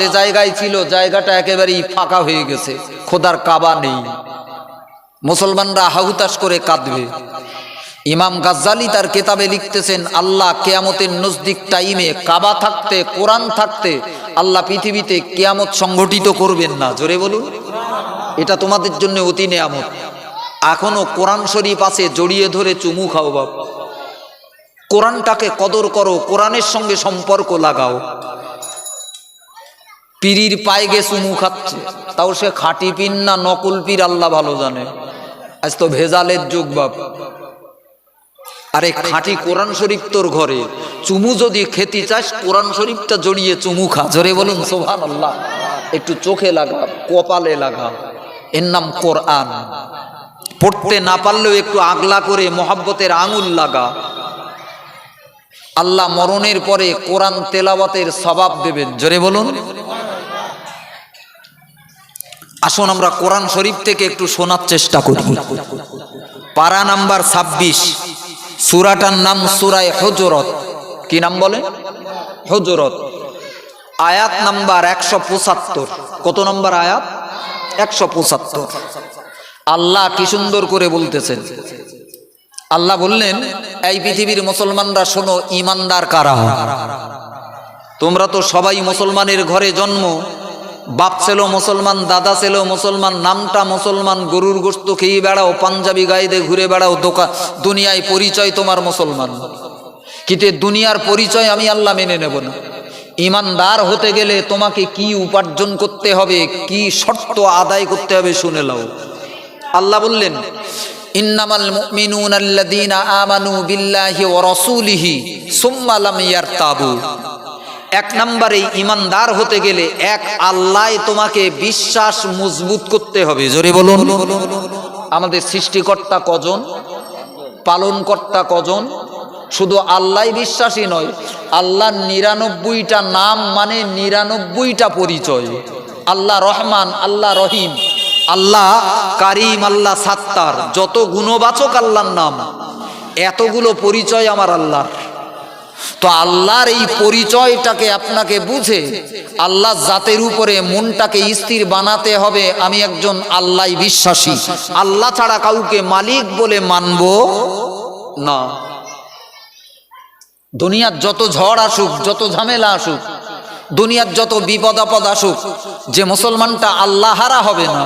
যে জায়গায় ছিল, জায়গাটা একেবারেই ফাঁকা হয়ে গেছে। খোদার কাবা নেই। মুসলমানরা হাহুতাস করে কাঁদবে। ইমাম গাজ্জালি তার কেতাবে লিখতেছেন, আল্লাহ কেয়ামতের নজদিক টাইমে কাবা থাকতে, কোরআন থাকতে, আল্লাহ পৃথিবীতে কেয়ামত সংগঠিত করবেন না। জোরে বলুন। এটা তোমাদের জন্য অতি নেয়ামত। এখনও কোরআন শরীফ আছে, জড়িয়ে ধরে চুমু খাও বাপ। কোরআনটাকে কদর করো, কোরআনের সঙ্গে সম্পর্ক লাগাও। পীরির পায়ে গে চুমু খাচ্ছে তাও সে খাঁটি পীর না, নকল পীর আল্লাহ ভালো জানে। আজ তো ভেজালের যুগ বাপ। আরে খাঁটি কোরআন শরীফ তোর ঘরে। চুমু যদি খেতে চাস, কোরআন শরীফটা জড়িয়ে চুমু খা। জোরে বলুন সোহান আল্লাহ একটু চোখে লাগা, কপালে লাগা। এর নাম কোরআন। পড়তে না পারলেও একটু আগলা করে মোহাব্বতের আঙুল লাগা। আল্লাহ মরণের পরে কোরআন তেলাওয়াতের স্বভাব দেবেন। জোরে বলুন। আসুন আমরা কোরআন শরীফ থেকে একটু শোনার চেষ্টা করি। পারা নাম্বার ছাব্বিশ, সুরাটার নাম সুরায় হজরত। কি নাম বলে? হজরত। আয়াত নাম্বার একশো পঁচাত্তর। কত নম্বর আয়াত? একশো পঁচাত্তর। আল্লাহ কি সুন্দর করে বলতেছেন। আল্লাহ বললেন, এই পৃথিবীর মুসলমানরা শোনো ইমানদার কারা? তোমরা তো সবাই মুসলমানের ঘরে জন্ম বাপ ছিল মুসলমান, দাদা ছিল মুসলমান, নামটা মুসলমান, গরুর গোস্ত খেয়ে বেড়াও, পাঞ্জাবি গাইদে ঘুরে বেড়াও দোকান দুনিয়ায় পরিচয় তোমার মুসলমান। কিন্তু দুনিয়ার পরিচয় আমি আল্লাহ মেনে নেব না। ইমানদার হতে গেলে তোমাকে কি উপার্জন করতে হবে, কি শর্ত আদায় করতে হবে শুনে লাও আল্লাহ বললেন, ইন্নামাল আমানু বিল্লাহি ওয়া রাসূলিহি এক নম্বরে ইমানদার হতে গেলে এক আল্লাহ তোমাকে বিশ্বাস মজবুত করতে হবে। জোরে বলুন। আমাদের সৃষ্টিকর্তা কজন? পালনকর্তা কজন? শুধু আল্লাহ বিশ্বাসী নয় আল্লাহ নিরানব্বইটা নাম মানে নিরানব্বইটা পরিচয়। আল্লাহ রহমান, আল্লাহ রহিম, আল্লাহ কারিম, আল্লাহ সাত্তার। যত গুণবাচক আল্লাহর নাম, এতগুলো পরিচয় আমার আল্লাহর। তো আল্লাহর এই পরিচয়টাকে আপনাকে বুঝে আল্লাহ জাতের উপরে মনটাকে স্থির বানাতে হবে। আমি একজন আল্লাহ বিশ্বাসী। আল্লাহ ছাড়া কাউকে মালিক বলে মানব না। দুনিয়ার যত ঝড় আসুক, যত ঝামেলা আসুক, দুনিয়ার যত বিপদ আপদ আসুক, যে মুসলমানটা আল্লাহারা হবে না।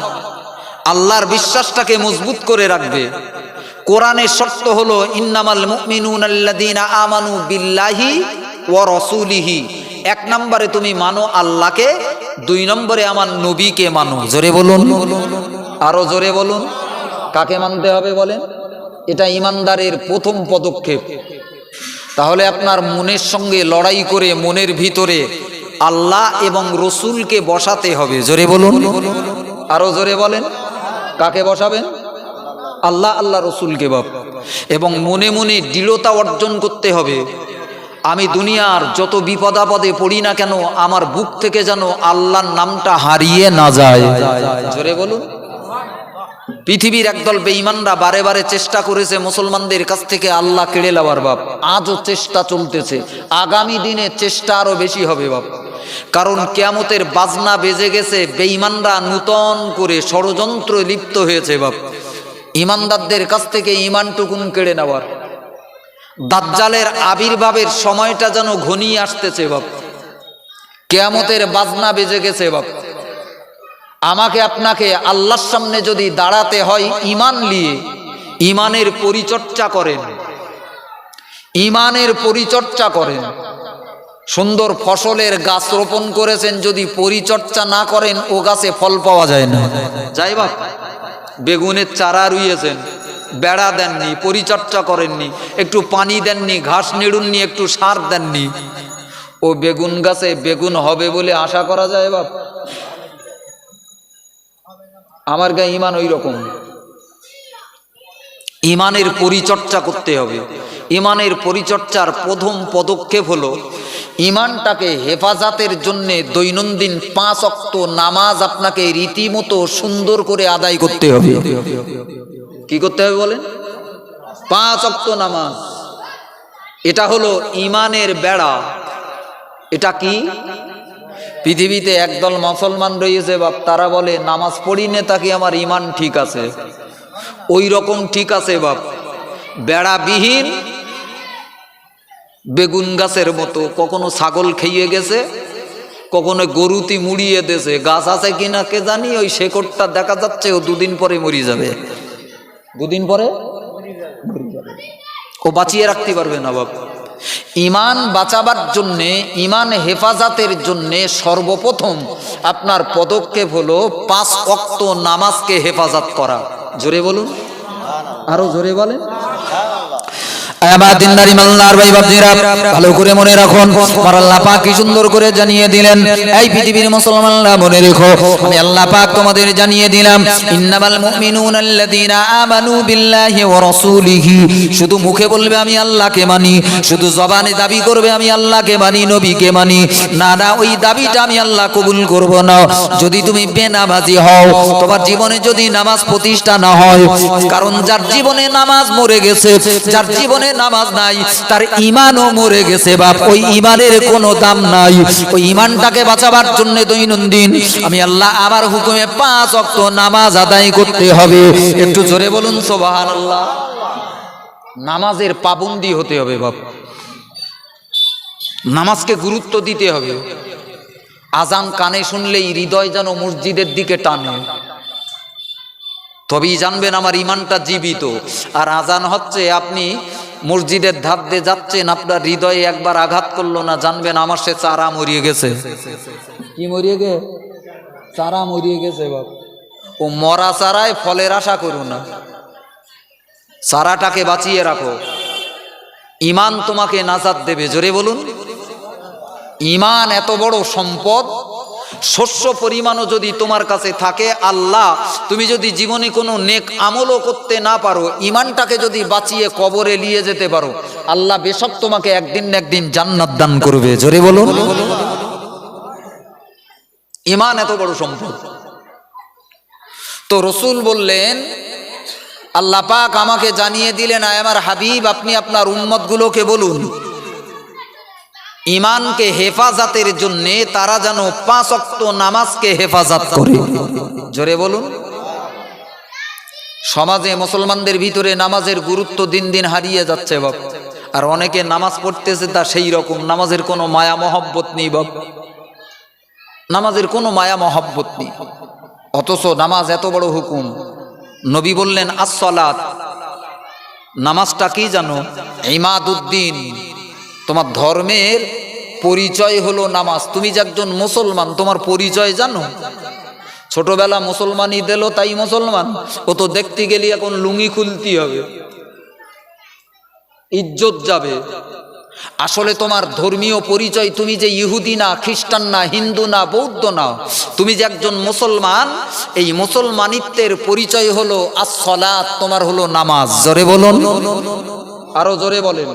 আল্লাহর বিশ্বাসটাকে মজবুত করে রাখবে। কোরআনের শর্ত হলো, ইন্নামাল মুমিনুন আল্লাযীনা আমানু বিল্লাহি ওয়া রাসূলিহি। এক নম্বরে তুমি মানো আল্লাহকে, দুই নম্বরে আমার নবীকে মানো। জোরে বলুন। আরও জোরে বলুন। কাকে মানতে হবে বলেন? এটা ইমানদারের প্রথম পদক্ষেপ। তাহলে আপনার মনের সঙ্গে লড়াই করে মনের ভিতরে আল্লাহ এবং রসুলকে বসাতে হবে। জোরে বলুন। আরও জোরে বলেন। কাকে বসাবেন? আল্লাহ আল্লাহ রসুলকে বাপ। এবং মনে মনে দৃঢ়তা অর্জন করতে হবে। আমি দুনিয়ার যত বিপদাপদে পড়ি না কেন, আমার বুক থেকে যেন আল্লাহর নামটা হারিয়ে না যায়। জোরে বলুন। পৃথিবীর একদল বেঈমানরা বারে বারে চেষ্টা করেছে মুসলমানদের কাছ থেকে আল্লাহ কেড়ে নেওয়ার বাপ। আজও চেষ্টা চলতেছে। আগামী দিনে চেষ্টা আরও বেশি হবে বাপ। কারণ কেয়ামতের বাজনা বেজে গেছে, বেঈমানরা নূতন করে ষড়যন্ত্র লিপ্ত হয়েছে বাপ। ইমানদারদের কাছ থেকে ইমানটুকুন কেড়ে নেওয়ার। দাজ্জালের আবির্ভাবের সময়টা যেন ঘনিয়ে আসতেছে বাপ। কেয়ামতের বাজনা বেজে গেছে বাপ। আমাকে আপনাকে আল্লাহর সামনে যদি দাঁড়াতে হয় ইমান নিয়ে ইমানের পরিচর্চা করেন। ইমানের পরিচর্চা করেন। সুন্দর ফসলের গাছ রোপণ করেছেন, যদি পরিচর্চা না করেন, ও গাছে ফল পাওয়া যায় না। যাই বাপ, বেগুনের চারা রুইয়েছেন, বেড়া দেননি, পরিচর্যা করেননি, একটু পানি দেননি, ঘাস নেড়ুননি একটু সার দেননি। ও বেগুন গাছে বেগুন হবে বলে আশা করা যায় বাপ। আমার গায়ে ইমান ওই রকম ইমানের পরিচর্চা করতে হবে। ইমানের পরিচর্চার প্রথম পদক্ষেপ হলো ইমানটাকে হেফাজতের জন্য দৈনন্দিন পাঁচ অক্ত নামাজ আপনাকে রীতিমতো সুন্দর করে আদায় করতে হবে। কি করতে হবে বলেন? পাঁচ অক্ত নামাজ। এটা হলো ইমানের বেড়া। এটা কি? পৃথিবীতে একদল মুসলমান রয়েছে বাপ, তারা বলে, নামাজ পড়ি নে, তাকে আমার ইমান ঠিক আছে। ওই রকম ঠিক আছে বাপ। বেড়াবিহীন, বেগুন গাছের মতো, কখনো ছাগল খেয়ে গেছে, কখনো গরুতি মুড়িয়ে দেছে। গাছ আছে কিনা কে জানি, ওই শেকড়টা দেখা যাচ্ছে, ও দুদিন পরে মরি যাবে। দুদিন পরে। ও বাঁচিয়ে রাখতে পারবে না বাপ। ইমান বাঁচাবার জন্যে, ইমান হেফাজতের জন্যে সর্বপ্রথম আপনার পদক্ষেপ হলো পাঁচ অক্ত নামাজকে হেফাজত করা। জোরে বলুন। আরও জোরে বলেন। আমার দিনদারি ভালো করে মনে রাখুন আল্লাহ কি সুন্দর করে জানিয়ে দিলেন, এই পৃথিবীর মনে রেখো আল্লাহ পাক তোমাদের জানিয়ে দিলাম শুধু মুখে বলবে আমি আল্লাহকে মানি, শুধু জবানে দাবি করবে আমি আল্লাহকে মানি, নবীকে মানি, না না, ওই দাবিটা আমি আল্লাহ কবুল করব না, যদি তুমি বেনামাজি হও, তোমার জীবনে যদি নামাজ প্রতিষ্ঠা না হয়, কারণ যার জীবনে নামাজ মরে গেছে, যার জীবনে নামাজ নাই, তার ইমানও মরে গেছে বাপ। ওই ইমানের কোনো দাম নাই। ওই ইমানটাকে বাঁচাবার জন্য দৈনন্দিন আমি আল্লাহ আমার হুকুমে পাঁচ অক্ত নামাজ আদায় করতে হবে। একটু জোরে বলুন সোবাহান আল্লাহ নামাজের পাবন্দি হতে হবে বাপ। নামাজকে গুরুত্ব দিতে হবে। আজান কানে শুনলেই হৃদয় যেন মসজিদের দিকে টানে। তবেই জানবেন আমার ইমানটা জীবিত। আর আজান হচ্ছে আপনি মসজিদের ধার দিয়ে যাচ্ছেন আপনার হৃদয়ে একবার আঘাত করল না জানবেন আমার সে চারা মরিয়ে গেছে। কি মরিয়ে গে? চারা মরিয়ে গেছে বাপ। ও মরা চারায় ফলের আশা করো না। চারাটাকে বাঁচিয়ে রাখো। ইমান তোমাকে নাজাদ দেবে জোরে বলুন। ইমান এত বড় সম্পদ শস্য পরিমাণও যদি তোমার কাছে থাকে, আল্লাহ, তুমি যদি জীবনে কোনো নেক আমলও করতে না পারো ইমানটাকে যদি বাঁচিয়ে কবরে নিয়ে যেতে পারো, আল্লাহ বেশক তোমাকে একদিন না একদিন জান্নাত দান করবে। জোরে বলুন। ইমান এত বড় সম্পদ। তো রসুল বললেন, আল্লাহ পাক আমাকে জানিয়ে দিলেন আমার হাবিব, আপনি আপনার উম্মতগুলোকে বলুন। ইমানকে হেফাজতের জন্য তারা যেন পাঁচ অক্ত নামাজকে হেফাজত করে। জোরে বলুন। সমাজে মুসলমানদের ভিতরে নামাজের গুরুত্ব দিন দিন হারিয়ে যাচ্ছে বাপ। আর অনেকে নামাজ পড়তেছে তা সেই রকম, নামাজের কোনো মায়া মহব্বত নেই বাপ। নামাজের কোনো মায়া মহব্বত নেই। অথচ নামাজ এত বড় হুকুম। নবী বললেন আসলাত নামাজটা কি জানো? ইমাদুদ্দিন। তোমার ধর্মের পরিচয় হলো নামাজ। তুমি যে একজন মুসলমান, তোমার পরিচয় জানো? ছোটবেলা মুসলমানই দিল, তাই মুসলমান। ও তো দেখতে গেলে এখন লুঙ্গি খুলতে হবে। ইজ্জত যাবে। আসলে তোমার ধর্মীয় পরিচয় তুমি যে ইহুদি না, খ্রিস্টান না, হিন্দু না, বৌদ্ধ না, তুমি যে একজন মুসলমান, এই মুসলমানিত্বের পরিচয় হলো আসলাত তোমার হলো নামাজ। জোরে বলুন। আরও জোরে বলেন।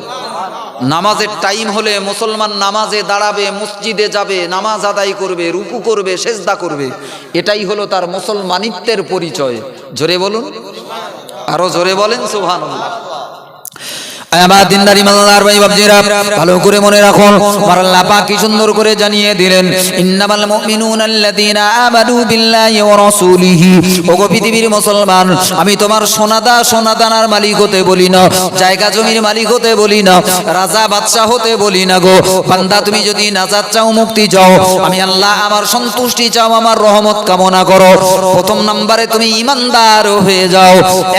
নামাজের টাইম হলে মুসলমান নামাজে দাঁড়াবে, মসজিদে যাবে, নামাজ আদায় করবে, রুকু করবে, সেজদা করবে। এটাই হলো তার মুসলমানিত্বের পরিচয়। জোরে বলুন? আরও জোরে বলেন সুহান ভালো করে মনে রাখুন কি সুন্দর করে জানিয়ে দিলেন মুসলমান, আমি তোমার সোনাদা সোনাদানার মালিক হতে বলি না, জায়গা জমির মালিক হতে বলি না, রাজা বাদশা হতে বলি না গো। বান্দা, তুমি যদি নাজাত চাও, মুক্তি চাও, আমি আল্লাহ আমার সন্তুষ্টি চাও, আমার রহমত কামনা করো। প্রথম নম্বরে তুমি ইমানদার হয়ে যাও।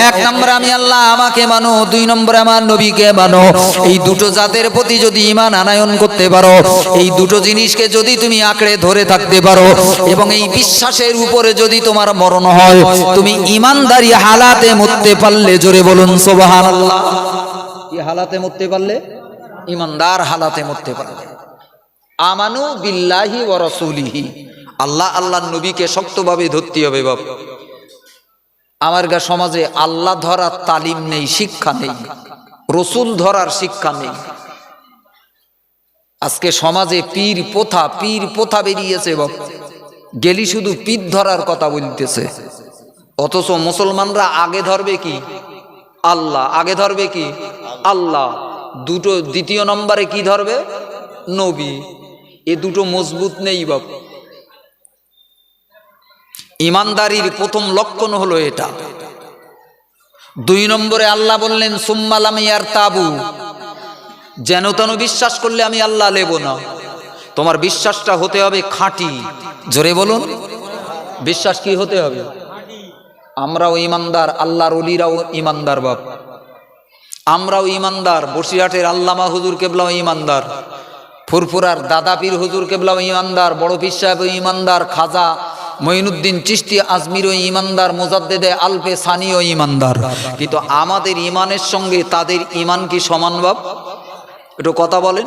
এক নম্বরে আমি আল্লাহ আমাকে মানো, দুই নম্বরে আমার নবীকে মানো এই দুটো জাতের প্রতি যদি ইমান আনায়ন করতে পারো, এই দুটো জিনিসকে যদি তুমি আঁকড়ে ধরে থাকতে পারো এবং এই বিশ্বাসের উপরে যদি তোমার মরণ হয়, তুমি ইমানদারি হালাতে মরতে পারলে, জোরে বলুন সোবাহান হালাতে মরতে পারলে? ইমানদার হালাতে মরতে পারলে। আমানু বিল্লাহি ও রসুলিহি। আল্লাহ আল্লাহ নবীকে শক্তভাবে ধরতে হবে, বাপ। আমার গা সমাজে আল্লাহ ধরার তালিম নেই, শিক্ষা নেই। রসুল ধরার শিক্ষা নেই। আজকে সমাজে পীর প্রথা পীর প্রথা বেরিয়েছে বাপ গেলি শুধু পীর ধরার কথা বলতেছে। অথচ মুসলমানরা আগে ধরবে কি? আল্লাহ। আগে ধরবে কি? আল্লাহ। দুটো, দ্বিতীয় নম্বরে কি ধরবে? নবী। এ দুটো মজবুত নেই বাপ ইমানদারির প্রথম লক্ষণ হলো এটা। দুই নম্বরে আল্লাহ বললেন সুম্মালাম ইয়ার তাবু যেন তেন বিশ্বাস করলে আমি আল্লাহ নেব না। তোমার বিশ্বাসটা হতে হবে খাঁটি। জোরে বলুন। বিশ্বাস কি হতে হবে? আমরাও ইমানদার, আল্লাহর অলিরাও ইমানদার বাপ। আমরাও ইমানদার, বসিরহাটের আল্লামা হুজুর কেবলাও ইমানদার। ফুরফুরার দাদা পীর হুজুর কেবলাও ইমানদার, বড় পীর সাহেব ইমানদার, খাজা মঈনুদ্দিন চিস্তি আজমিরও ইমানদার মোজাদ্দেদে আলফে সানিও ইমানদার কিন্তু আমাদের ইমানের সঙ্গে তাদের ইমান কি সমান বাপ? একটু কথা বলেন।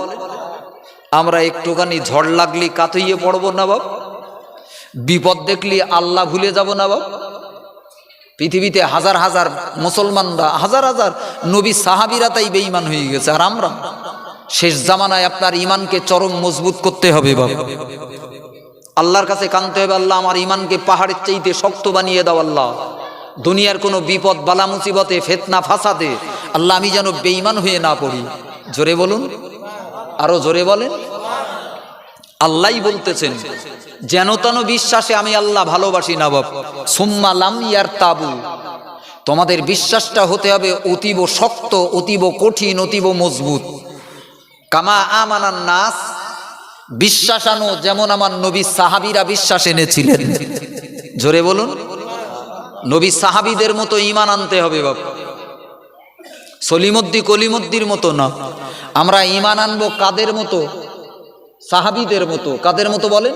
আমরা একটুখানি ঝড় লাগলি কাতইয়ে পড়ব না বাপ? বিপদ দেখলি আল্লাহ ভুলে যাব না বাপ? পৃথিবীতে হাজার হাজার মুসলমানরা, হাজার হাজার নবী সাহাবিরা তাই বেঈমান হয়ে গেছে। আর আমরা, শেষ জামানায় আপনার ইমানকে চরম মজবুত করতে হবে বাবা আল্লাহর কাছে কানতে হবে, আল্লাহ আমার ইমানকে পাহাড়ের চাইতে শক্ত বানিয়ে দাও, আল্লাহ। দুনিয়ার কোনো বিপদ, বালা মুসিবতে, ফেতনা, ফাসাদে, আল্লাহ আমি যেন বেঈমান হয়ে না পড়ি। জোরে বলুন। আরও জোরে বলেন। আল্লাহই বলতেছেন, যেন তেন বিশ্বাসে আমি আল্লাহ ভালোবাসি না বাপ। সুম্মা লাম ইয়ার তাবু তোমাদের বিশ্বাসটা হতে হবে অতীব শক্ত, অতীব কঠিন, অতীব মজবুত। কামা আমানার নাস বিশ্বাস আনো যেমন আমার নবী সাহাবিরা বিশ্বাস এনেছিলেন। জোরে বলুন, নবী সাহাবিদের মতো ইমান আনতে হবে বাপ। সলিমদ্দি কলিমদ্দির মতো না। আমরা ইমান আনব কাদের মতো? সাহাবিদের মতো। কাদের মতো বলেন?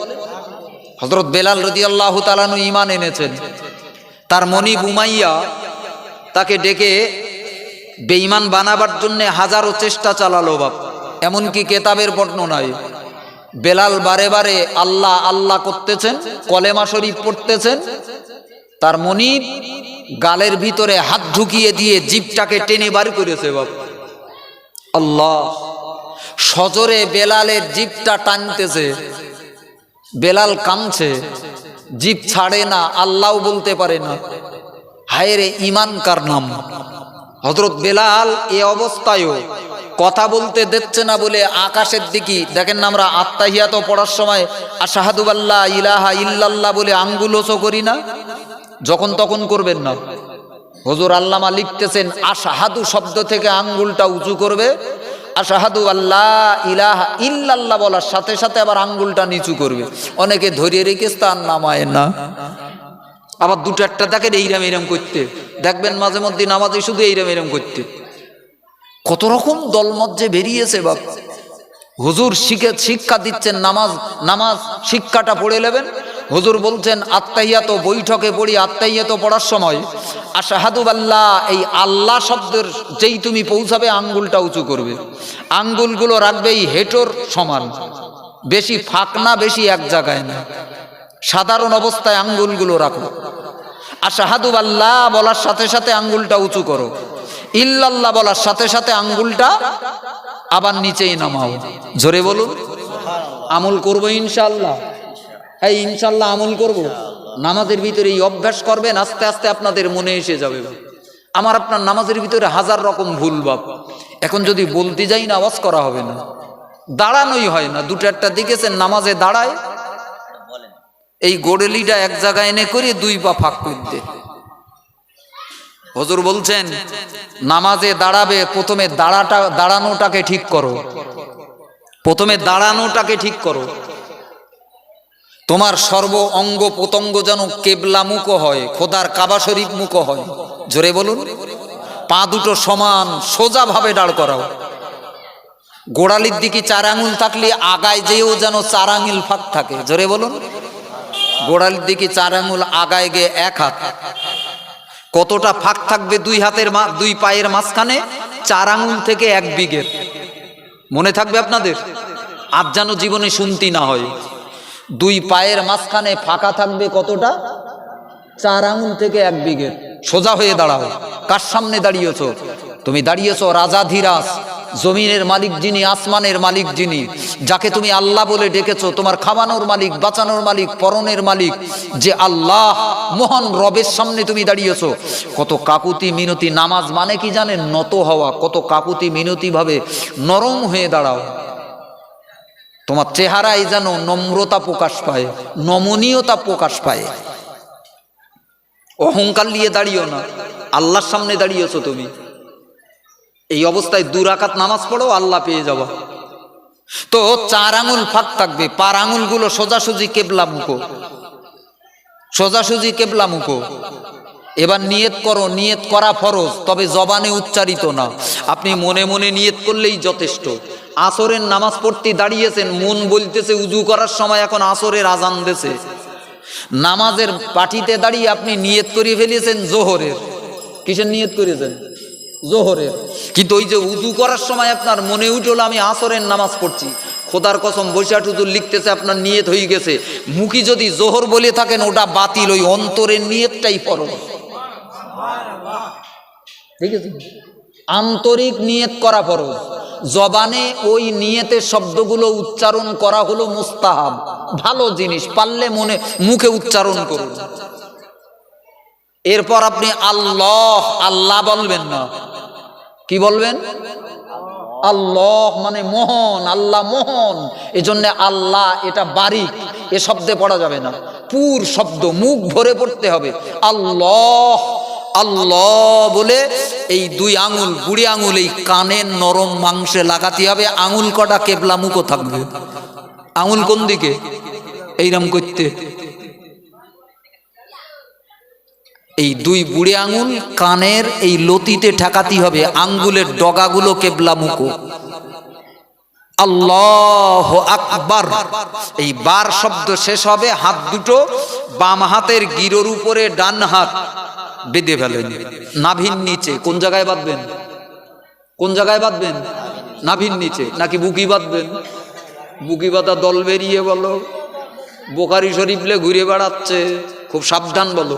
হজরত বেলাল রদি আল্লাহ তালানু ইমান এনেছেন। তার মনি বুমাইয়া তাকে ডেকে বেঈমান বানাবার জন্য হাজারো চেষ্টা চালালো বাপ। এমনকি কেতাবের বর্ণনায় বেলাল বারে বারে আল্লাহ আল্লাহ করতেছেন, কলেমা শরীফ পড়তেছেন। তার মনিব গালের ভিতরে হাত ঢুকিয়ে দিয়ে জিপটাকে টেনে বার করেছে বাপ। আল্লাহ, সজরে বেলালের জিপটা টানতেছে। বেলাল কামছে জিপ ছাড়ে না, আল্লাহ বলতে পারে না। হায় রে ইমান কার নাম? হজরত বেলাল এ অবস্থায়ও কথা বলতে দিচ্ছে না বলে আকাশের দিকে, দেখেন আমরা আত্মাহিয়াত পড়ার সময়, আশাহাদু আল্লাহ ইলাহা ইল্লাল্লাহ বলে আঙ্গুলোসো করি না? যখন তখন করবেন না। হজুর আল্লামা লিখতেছেন, আশাহাদু শব্দ থেকে আঙ্গুলটা উঁচু করবে। আশাহাদু আল্লাহ ইলাহা ইল্লাল্লাহ বলার সাথে সাথে আবার আঙ্গুলটা নিচু করবে। অনেকে ধরিয়ে রেখে তার নামায় না। আবার দুটো একটা দেখেন, এইরাম এইরাম করতে। দেখবেন মাঝে মধ্যে নামাজে শুধু এইরাম এইরাম করতে। কত রকম দলমত বেরিয়েছে বাপ। হুজুর শিখে শিক্ষা দিচ্ছেন, নামাজ নামাজ শিক্ষাটা পড়ে নেবেন। হুজুর বলছেন, আত্মাহিয়াত বৈঠকে পড়ি, আত্মাহিয়াত পড়ার সময় আশাহাদু আল্লাহ এই আল্লাহ শব্দের যেই তুমি পৌঁছাবে, আঙ্গুলটা উঁচু করবে। আঙ্গুলগুলো রাখবে এই হেঁটোর সমান। বেশি ফাঁক না, বেশি এক জায়গায় না। সাধারণ অবস্থায় আঙ্গুলগুলো রাখো। আশাহাদু আল্লাহ বলার সাথে সাথে আঙ্গুলটা উঁচু করো। ইল্লাল্লাহ বলার সাথে সাথে আঙ্গুলটা আবার নিচেই নামাও। জোরে বলুন। আমল করব ইনশাল্লাহ এই ইনশাল্লাহ আমল করব। নামাজের ভিতরে এই অভ্যাস করবেন, আস্তে আস্তে আপনাদের মনে এসে যাবে। আমার আপনার নামাজের ভিতরে হাজার রকম ভুল বাপ এখন যদি বলতে যাই না, আওয়াজ করা হবে না। দাঁড়ানোই হয় না। দুটো একটা দেখেছেন নামাজে দাঁড়ায়। এই গোড়েলিটা এক জায়গায় এনে করে দুই পা ফাঁক করতে হজুর বলছেন, নামাজে দাঁড়াবে, প্রথমে দাঁড়াটা, দাঁড়ানোটাকে ঠিক করো। প্রথমে দাঁড়ানোটাকে ঠিক করো। তোমার সর্ব অঙ্গ প্রত্যঙ্গ যেন কেবলা মুখো হয়, খোদার কাবা শরীফ মুখো হয়। জোরে বলুন। পা দুটো সমান, সোজাভাবে দাঁড় করাও। গোড়ালির দিকে চার আঙুল থাকলে আগায় যেও যেন চার আঙুল ফাঁক থাকে। জোরে বলুন। গোড়ালির দিকে চার আঙুল, আগায় গিয়ে এক হাত। কতটা ফাঁক থাকবে দুই হাতের দুই পায়ের মাঝখানে? চার আঙুল থেকে এক বিঘের। মনে থাকবে আপনাদের? আজ যেন জীবনে শুনতি না হয়। দুই পায়ের মাঝখানে ফাঁকা থাকবে কতটা? চার আঙুল থেকে এক বিঘের। সোজা হয়ে দাঁড়াও। কার সামনে দাঁড়িয়েছ? তুমি দাঁড়িয়েছ রাজা ধীরাজ জমিনের মালিক যিনি, আসমানের মালিক যিনি, যাকে তুমি আল্লাহ বলে ডেকেছো, তোমার খাওয়ানোর মালিক, বাঁচানোর মালিক, পরনের মালিক, যে আল্লাহ মহান রবের সামনে তুমি দাঁড়িয়েছো। কত কাকুতি মিনতি, নামাজ মানে কি জানেন? নত হওয়া। কত কাকুতি মিনতি ভাবে নরম হয়ে দাঁড়াও। তোমার চেহারায় যেন নম্রতা প্রকাশ পায়, নমনীয়তা প্রকাশ পায়। অহংকার নিয়ে দাঁড়িয়েও না। আল্লাহর সামনে দাঁড়িয়েছো তুমি। এই অবস্থায় দুরাকাত নামাজ পড়ো, আল্লাহ পেয়ে যাবা। তো চার আঙুল ফাঁক থাকবে, পার আঙুলগুলো সোজাসুজি কেবলা মুখো। সোজাসুজি কেবলা মুখো। এবার নিয়ত করো, নিয়ত করা ফরজ, তবে জবানে উচ্চারিত না। আপনি মনে মনে নিয়ত করলেই যথেষ্ট। আসরের নামাজ পড়তে দাঁড়িয়েছেন, মন বলতেছে, উজু করার সময় এখন আসরের আজান দেছে। নামাজের পাটিতে দাঁড়িয়ে আপনি নিয়ত করিয়ে ফেলিয়েছেন জোহরের। কিসের নিয়ত করিয়েছেন? জোহরের। কিন্তু ওই যে উজু করার সময় আপনার মনে উঠল, আমি আসরের নামাজ পড়ছি। খোদার কসম বৈশাখ হুজুর লিখতেছে, আপনার নিয়ত হয়ে গেছে। মুখী যদি জোহর বলে থাকেন, ওটা বাতিল, ওই অন্তরের নিয়তটাই আছে আন্তরিক নিয়ত করা ফরজ। জবানে ওই নিয়তের শব্দগুলো উচ্চারণ করা হলো মুস্তাহাব। ভালো জিনিস, পারলে মনে, মুখে উচ্চারণ করুন। এরপর আপনি আল্লাহ আল্লাহ বলবেন না। কি বলবেন? আল্লাহ মানে মোহন, আল্লাহ মোহন। এজন্য আল্লাহ এটা বারিক, এ শব্দে পড়া যাবে না। পুর শব্দ, মুখ ভরে পড়তে হবে। আল্লাহ আল্লাহ বলে এই দুই আঙুল, বুড়ি আঙুল, এই কানের নরম মাংসে লাগাতে হবে। আঙুল কটা কেবলা মুখও থাকবে। আঙুল কোন দিকে? এইরম করতে। এই দুই বুড়ে আঙুল কানের এই লতিতে ঠেকাতে হবে আঙ্গুলের ডগাগুলো কেবলা মুখো। আল্লাহ আকবার। এই বার শব্দ শেষ হবে, হাত দুটো বাম হাতের গিরোর উপরে, ডান হাত বেঁধে ফেলেন। নাভির নিচে, কোন জায়গায় বাঁধবেন? কোন জায়গায় বাঁধবেন? নাভির নিচে, নাকি বুকি বাঁধবেন? বুকি বাঁধা দল বেরিয়ে বলো, বোকারি শরীফলে ঘুরে বেড়াচ্ছে, খুব সাবধান বলো।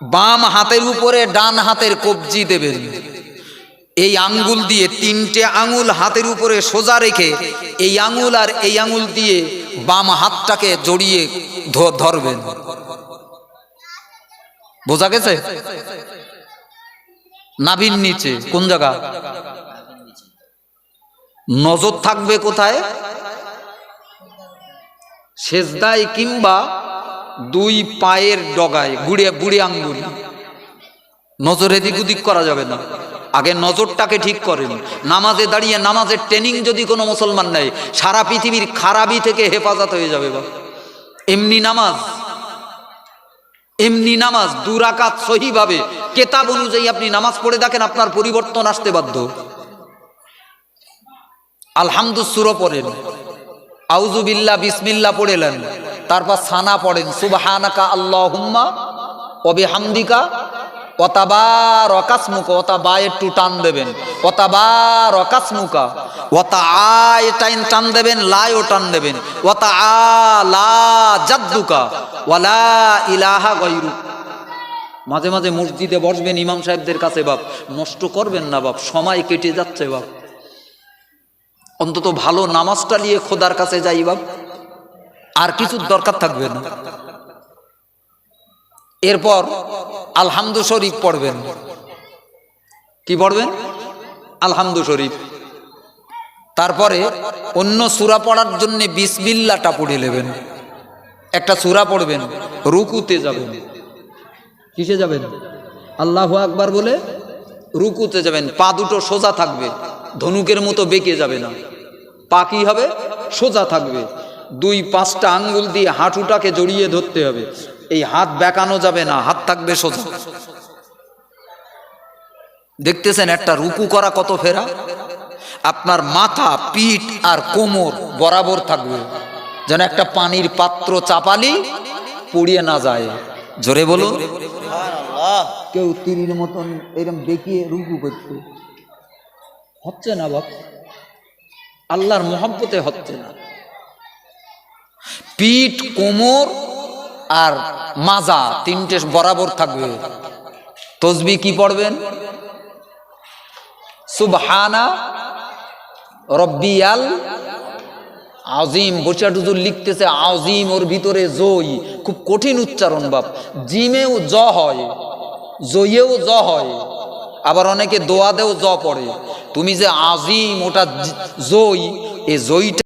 বাম হাতের উপরে ডান হাতের কবজি দেবেন। এই আঙ্গুল দিয়ে তিনটে আঙুল হাতের উপরে সোজা রেখে এই আঙুল আর এই আঙুল দিয়ে বাম হাতটাকে জড়িয়ে ধরবেন। বোঝা গেছে? নাভির নিচে, কোন জায়গা? নজর থাকবে কোথায়? সেজদায় কিংবা দুই পায়ের ডগায় গুড়ে বুড়ে আঙ্গুল। নজর এদিক ওদিক করা যাবে না। আগে নজরটাকে ঠিক করেন। নামাজে দাঁড়িয়ে নামাজের ট্রেনিং যদি কোনো মুসলমান নেয়, সারা পৃথিবীর খারাপি থেকে হেফাজত হয়ে যাবে বা এমনি নামাজ এমনি নামাজ দুরাকাত সহিভাবে। কেতাব অনুযায়ী আপনি নামাজ পড়ে দেখেন, আপনার পরিবর্তন আসতে বাধ্য। আলহামদুসুরও পড়েন। আউজুবিল্লা বিসমিল্লা পড়েলেন তারপর সানা পড়েন, সুবহানাকা আল্লাহুম্মা অবে হামদিকা অতাবার অকাসমুকা অতা বায়ের টু টান দেবেন অতাবার অকাসমুকা অতা আয় টাইন টান দেবেন, লায়ও টান দেবেন অতা আ লা ইলাহা গৈরু মাঝে মাঝে মসজিদে বসবেন, ইমাম সাহেবদের কাছে বাপ, নষ্ট করবেন না বাপ, সময় কেটে যাচ্ছে বাপ। অন্তত ভালো নামাজটা নিয়ে খোদার কাছে যাই বাপ। আর কিছুর দরকার থাকবে না। এরপর আলহামদু শরীফ পড়বেন। কি পড়বেন? আলহামদু শরীফ। তারপরে অন্য সুরা পড়ার জন্য বিসমিল্লাটা পড়ে নেবেন। একটা সুরা পড়বেন, রুকুতে যাবেন। কিসে যাবেন? আল্লাহ আকবার বলে, রুকুতে যাবেন। পা দুটো সোজা থাকবে, ধনুকের মতো বেঁকে যাবে না। পা কি হবে? সোজা থাকবে। দুই পাঁচটা আঙ্গুল দিয়ে হাঁটুটাকে জড়িয়ে ধরতে হবে। এই হাত বেঁকানো যাবে না, হাত থাকবে সোজা। দেখতেছেন একটা রুকু করা কত ফেরা? আপনার মাথা, পিঠ আর কোমর বরাবর থাকবে। যেন একটা পানির পাত্র চাপালি পড়িয়ে না যায়। জোরে বলুন কেউ তীরের মতন এরকম দেখিয়ে রুকু করছে। হচ্ছে না বাপ। আল্লাহর মোহাব্বতে হচ্ছে না। পিঠ, কোমর আর মাজা তিনটে বরাবর থাকবে। তসবি কি পড়বেন? সুবহানা রব্বিয়াল আজিম বসিয়া টুজুর লিখতেছে আজিম ওর ভিতরে জই খুব কঠিন উচ্চারণ বাপ। জিমেও জ হয় জইয়েও জ হয়। আবার অনেকে দোয়াদেও জ পড়ে। তুমি যে আজিম ওটা জই এ জইটা